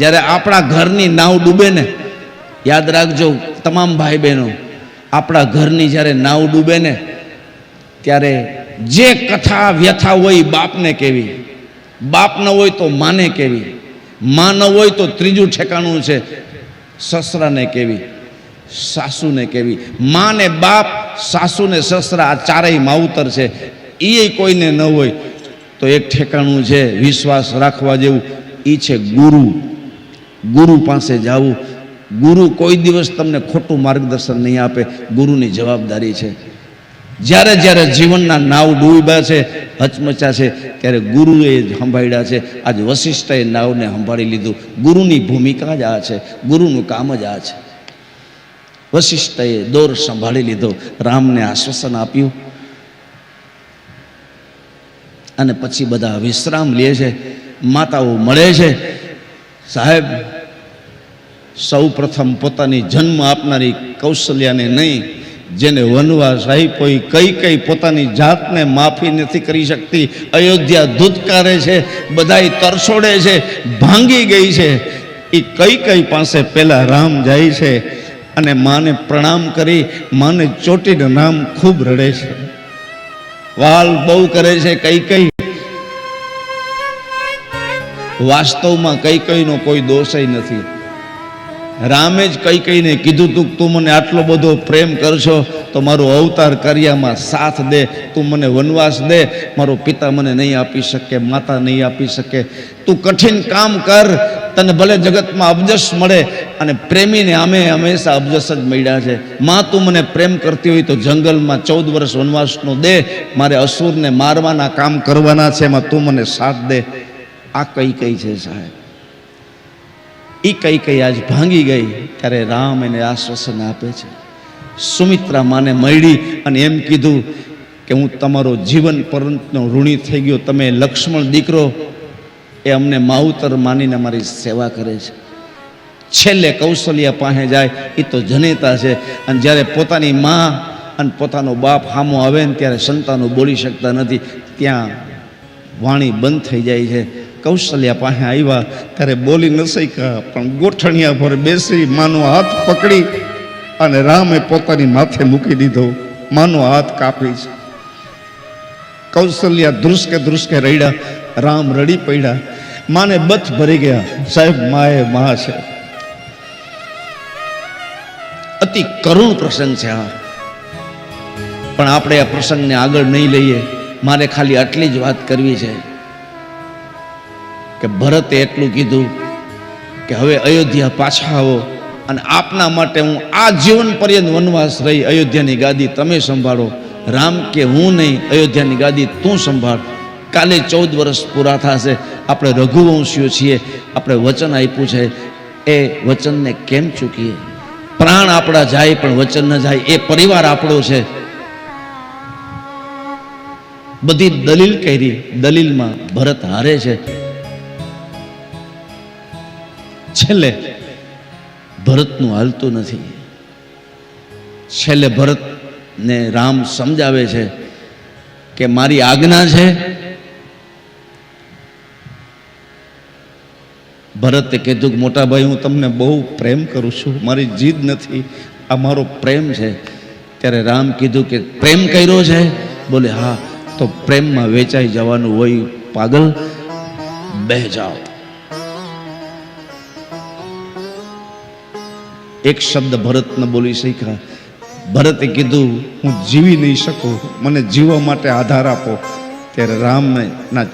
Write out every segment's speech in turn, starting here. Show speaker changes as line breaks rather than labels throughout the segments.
જ્યારે આપણા ઘરની નાવ ડૂબે ને, યાદ રાખજો તમામ ભાઈ બહેનો, આપણા ઘરની જ્યારે નાવ ડૂબે ને, ત્યારે જે કથા વ્યથા હોય બાપને કેવી, બાપ ન હોય તો માને કેવી, માં ન હોય તો ત્રીજું ઠેકાણું છે સસરાને કેવી, સાસુને કેવી. માં ને બાપ, સાસુ ને સસરા આ ચારેય માવતર છે એ કોઈને ન હોય તો એક ઠેકાણું છે વિશ્વાસ રાખવા જેવું એ છે ગુરુ. ગુરુ પાસે જાવું. ગુરુ કોઈ દિવસ તમને ખોટું માર્ગદર્શન નહીં આપે. ગુરુની જવાબદારી છે. જ્યારે જ્યારે જીવનના નાવ ડૂબ્યા છે હચમચા છે, ત્યારે ગુરુએ જ સંભાળ્યા છે. આજ વશિષ્ઠએ નાવને સંભાળી લીધું. ગુરુની ભૂમિકા જ આ છે. ગુરુનું કામ જ આ છે. વશિષ્ઠએ દોર સંભાળી લીધો. રામને આશ્વાસન આપ્યું. અને પછી બધા વિશ્રામ લે છે. માતાઓ મળે છે. સાહેબ, સૌ પ્રથમ પોતાની જન્મ આપનારી કૌશલ્યાને નહીં, જેને વનવાસ આપ્યો એ કઈ કઈ પોતાની જાતને માફી નથી કરી શકતી. અયોધ્યા ધૂતકારે છે, બધાય તરસોડે છે, ભાંગી ગઈ છે. એ કઈ કઈ પાસે પહેલાં રામ જાય છે અને માને પ્રણામ કરી, માને ચોટીને રામ ખૂબ રડે છે. વાલ બહુ કરે છે, કઈ કઈ વાસ્તવમાં કઈ કઈનો કોઈ દોષય નથી. રામે જ કઈ કઈને કીધું તું તું મને આટલો બધો પ્રેમ કરશો તો મારો અવતાર કર્યામાં સાથ દે, તું મને વનવાસ દે, મારો પિતા મને નહીં આપી શકે, માતા નહીં આપી શકે. તું કઠિન કામ કર, તને ભલે જગતમાં અબજસ મળે, અને પ્રેમીને અમે હંમેશા અબજસ જ મળ્યા છે. માં, તું મને પ્રેમ કરતી હોય તો જંગલમાં ચૌદ વર્ષ વનવાસનો દે, મારે અસુરને મારવાના કામ કરવાના છે, એમાં તું મને સાથ દે. આ કઈ કઈ છે સાહેબ? એ કઈ કઈ આજ ભાંગી ગઈ ત્યારે રામ એને આશ્વાસન આપે છે. સુમિત્રા માને મળી અને એમ કીધું કે હું તમારો જીવન પરંતનો ઋણી થઈ ગયો. તમે લક્ષ્મણ દીકરો, એ અમને માવતર માનીને મારી સેવા કરે છે. છેલ્લે કૌશલ્યા પાસે જાય એ તો જનેતા છે. અને જ્યારે પોતાની માં અને પોતાનો બાપ હામો આવે ને ત્યારે સંતાનો બોલી શકતા નથી. ત્યાં વાણી બંધ થઈ જાય છે. કૌશલ્યા પાસે આવ્યા, ત્યારે બોલી ન શક્યા. પણ ગોઠણિયા પર બેસી માનો હાથ પકડી અને રામે પોતાની માથે મૂકી દીધો. માનો હાથ કાપી છે. કૌશલ્યા ધ્રુસકે ધ્રુસકે રડ્યા. રામ રડી પડ્યા. માને બથ ભરી ગયા. સાહેબ, માએ મા છે અતિ કરુણ પ્રસંગ છે આ. પણ આપણે આ પ્રસંગને આગળ નહીં લઈએ. મારે ખાલી આટલી જ વાત કરવી છે. કે ભરતે એટલું કીધું કે હવે અયોધ્યા પાછા આવો અને આપના માટે હું આ જીવન પર્યંત વનવાસ રહી અયોધ્યાની ગાદી તમે સંભાળો. રામ કે હું નહીં, અયોધ્યાની ગાદી તું સંભાળ. કાલે ચૌદ વર્ષ પૂરા થશે. આપણે રઘુવંશીઓ છીએ. આપણે વચન આપ્યું છે. એ વચનને કેમ ચૂકીએ? પ્રાણ આપણા જાય પણ વચન ન જાય. એ પરિવાર આપણો છે. બધી દલીલ કરી. દલીલમાં ભરત હારે છે. છેલ્લે ભરતનું હાલતું નથી. છેલ્લે ભરતને રામ સમજાવે છે કે મારી આજ્ઞા છે, ભરતે કીધું કે મોટા ભાઈ, હું તમને બહુ પ્રેમ કરું છું, મારી જીદ નથી, આ મારો પ્રેમ છે. ત્યારે રામ કીધું કે પ્રેમ કર્યો છે? બોલે, હા, તો પ્રેમમાં વેચાઈ જવાનું હોય પાગલ, બે જાઓ. એક શબ્દ ભરત ન બોલી શીખ્યા ભરતે કીધું, હું જીવી નહીં શકું, મને જીવવા માટે આધાર આપો. ત્યારે રામને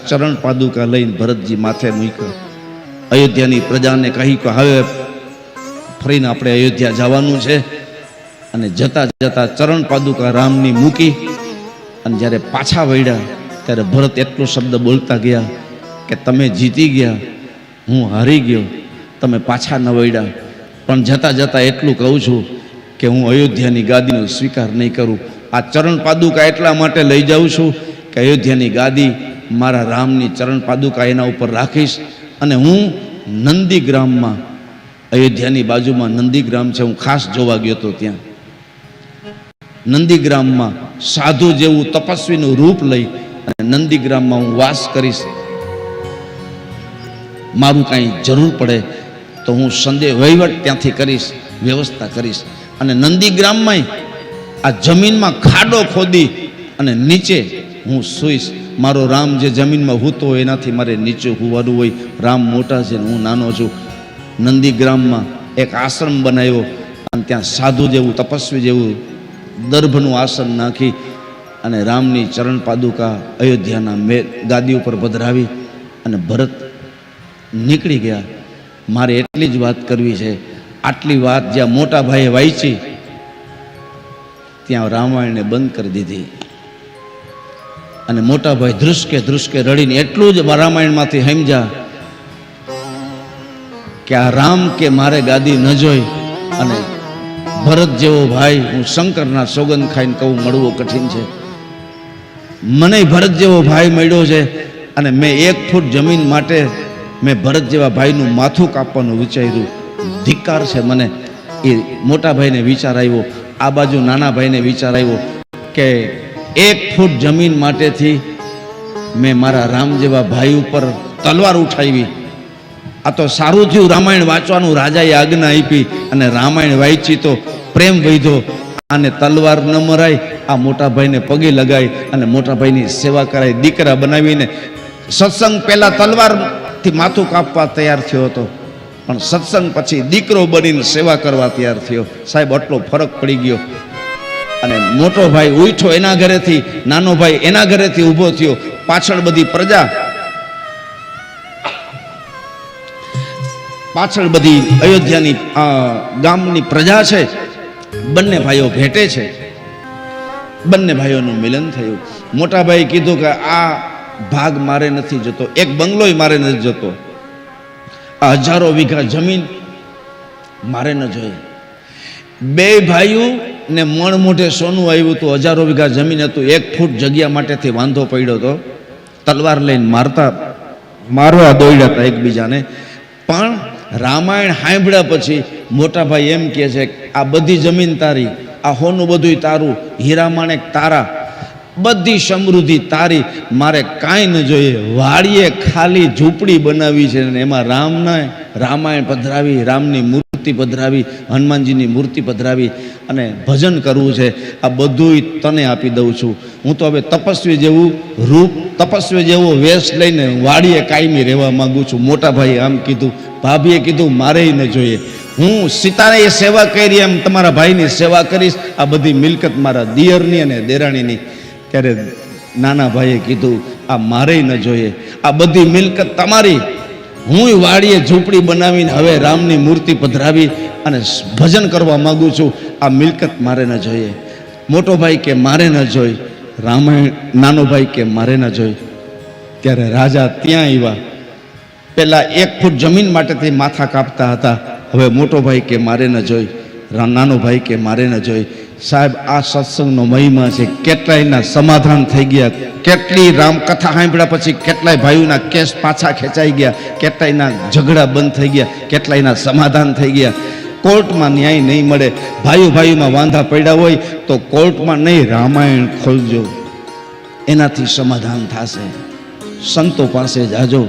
ચરણ પાદુકા લઈને ભરતજી માથે મૂક્યો. અયોધ્યાની પ્રજાને કહી કે, હવે ફરીને આપણે અયોધ્યા જવાનું છે. અને જતા જતા ચરણ પાદુકા રામની મૂકી અને જ્યારે પાછા વળ્યા, ત્યારે ભરત એટલો શબ્દ બોલતા ગયા કે, તમે જીતી ગયા, હું હારી ગયો, તમે પાછા ન વળ્યા. પણ જતાં જતાં એટલું કહું છું કે હું અયોધ્યાની ગાદીનો સ્વીકાર નહીં કરું. આ ચરણ પાદુકા એટલા માટે લઈ જાઉં છું કે અયોધ્યાની ગાદી મારા રામની ચરણ પાદુકા એના ઉપર રાખીશ અને હું નંદીગ્રામમાં, અયોધ્યાની બાજુમાં નંદીગ્રામ છે, હું ખાસ જોવા ગયો હતો ત્યાં. નંદીગ્રામમાં સાધુ જેવું તપસ્વીનું રૂપ લઈ અને નંદીગ્રામમાં હું વાસ કરીશ. મારું કાંઈ જરૂર પડે તો હું સંદેહ વહીવટ ત્યાંથી કરીશ, વ્યવસ્થા કરીશ. અને નંદીગ્રામમાંય આ જમીનમાં ખાડો ખોદી અને નીચે હું સૂઈશ. મારો રામ જે જમીનમાં હૂતો હોય એનાથી મારે નીચે હોવાનું હોય. રામ મોટા છે ને હું નાનો છું. નંદીગ્રામમાં એક આશ્રમ બનાવ્યો અને ત્યાં સાધુ જેવું, તપસ્વી જેવું દર્ભનું આસન નાખી અને રામની ચરણ પાદુકા અયોધ્યાના મે, ગાદી ઉપર પધરાવી અને ભરત નીકળી ગયા. મારે એટલી જ વાત કરવી છે. આટલી વાત જ્યાં મોટા ભાઈએ વાંચી, ત્યાં રામાયણને બંધ કરી દીધી. અને મોટા ભાઈ ધ્રુસકે ધ્રુસકે રડીને એટલું જ રામાયણમાંથી સમજ્યા કે આ રામ કે મારે ગાદી ન જોઈ અને ભરત જેવો ભાઈ હું શંકરના સોગંદ ખાઈને કહું મળવો કઠિન છે. મને ભરત જેવો ભાઈ મળ્યો છે અને મેં એક ફૂટ જમીન માટે મેં ભરત જેવા ભાઈનું માથું કાપવાનું વિચાર્યું. ધિક્કાર છે મને. એ મોટા ભાઈને વિચાર આવ્યો. આ બાજુ નાના ભાઈને વિચાર આવ્યો કે એક ફૂટ જમીન માટેથી મેં મારા રામ જેવા ભાઈ ઉપર તલવાર ઉઠાવી. આ તો સારું થયું. રામાયણ વાંચવાનું રાજાએ આજ્ઞા આપી અને રામાયણ વાંચી તો પ્રેમ વૈધો આને તલવાર ન મરાય. આ મોટા ભાઈને પગે લગાય અને મોટા ભાઈની સેવા કરાઈ દીકરા બનાવીને સત્સંગ પહેલા તલવારથી માથું કાપવા તૈયાર થયો હતો. પણ સત્સંગ પછી દીકરો બનીને સેવા કરવા તૈયાર થયો. સાહેબ, આટલો ફરક પડી ગયો. અને મોટો ભાઈ ઉઠો એના ઘરેથી, નાનો ભાઈ એના ઘરેથી ઊભો થયો. પાછળ બધી પ્રજા. પાછળ બધી અયોધ્યાની ગામની પ્રજા છે. બંને ભાઈઓ ભેટે છે. બંને ભાઈઓનું મિલન થયું. મોટા ભાઈ કીધું કે આ ભાગ મારે નથી જતો, એક બંગલોય મારે નથી જતો. આ હજારો વીઘા જમીન મારે ન જોઈએ. બે ભાઈઓ ને મણ મોઢે સોનું આવ્યું હતું, હજારો વીઘા જમીન હતું, એક ફૂટ જગ્યા માટેથી વાંધો પડ્યો હતો. તલવાર લઈને મારતા, મારવા દોડ્યા હતા એકબીજાને. પણ રામાયણ સાંભળ્યા પછી મોટા ભાઈ એમ કહે છે આ બધી જમીન તારી, આ હોનું બધુંય તારું હીરા માણેક તારા બધી સમૃદ્ધિ તારી, મારે કાંઈ ન જોઈએ. વાડીએ ખાલી ઝૂંપડી બનાવી છે અને એમાં રામના રામાયણ પધરાવી, રામની મૂર્તિ પધરાવી, હનુમાનજીની મૂર્તિ પધરાવી અને ભજન કરવું છે. આ બધુંય તને આપી દઉં છું. હું તો હવે તપસ્વી જેવું રૂપ, તપસ્વી જેવો વેશ લઈને વાડીએ કાયમી રહેવા માંગુ છું. મોટા ભાઈએ આમ કીધું, ભાભીએ કીધું, મારેય ન જોઈએ. હું સીતાને એ સેવા કરી, એમ તમારા ભાઈની સેવા કરીશ. આ બધી મિલકત મારા દિયરની અને દેરાણીની. ત્યારે નાના ભાઈએ કીધું, આ મારેય ન જોઈએ. આ બધી મિલકત તમારી. હું વાડીએ ઝૂંપડી બનાવીને હવે રામની મૂર્તિ પધરાવી અને ભજન કરવા માગું છું. આ મિલકત મારે ન જોઈએ. મોટો ભાઈ કે, મારે ન જોઈ. રામાયણ, નાનો ભાઈ કે, મારે ન જોઈ. ત્યારે રાજા ત્યાં આવ્યા. પહેલાં એક ફૂટ જમીન માટેથી માથા કાપતા હતા. હવે મોટો ભાઈ કે, મારે ન જોઈ. નાનો ભાઈ કે, મારે ન જોઈ. સાહેબ, આ સત્સંગનો મહિમા છે. કેટલાયના સમાધાન થઈ ગયા. કેટલી રામકથા સાંભળ્યા પછી કેટલાય ભાઈઓના કેસ પાછા ખેંચાઈ ગયા. કેટલાયના ઝઘડા બંધ થઈ ગયા. કેટલાયના સમાધાન થઈ ગયા. કોર્ટમાં ન્યાય નહીં મળે. ભાઈઓ ભાઈઓમાં વાંધા પડ્યા હોય તો કોર્ટમાં નહીં, રામાયણ ખોલજો. એનાથી સમાધાન થશે. સંતો પાસે જાજો.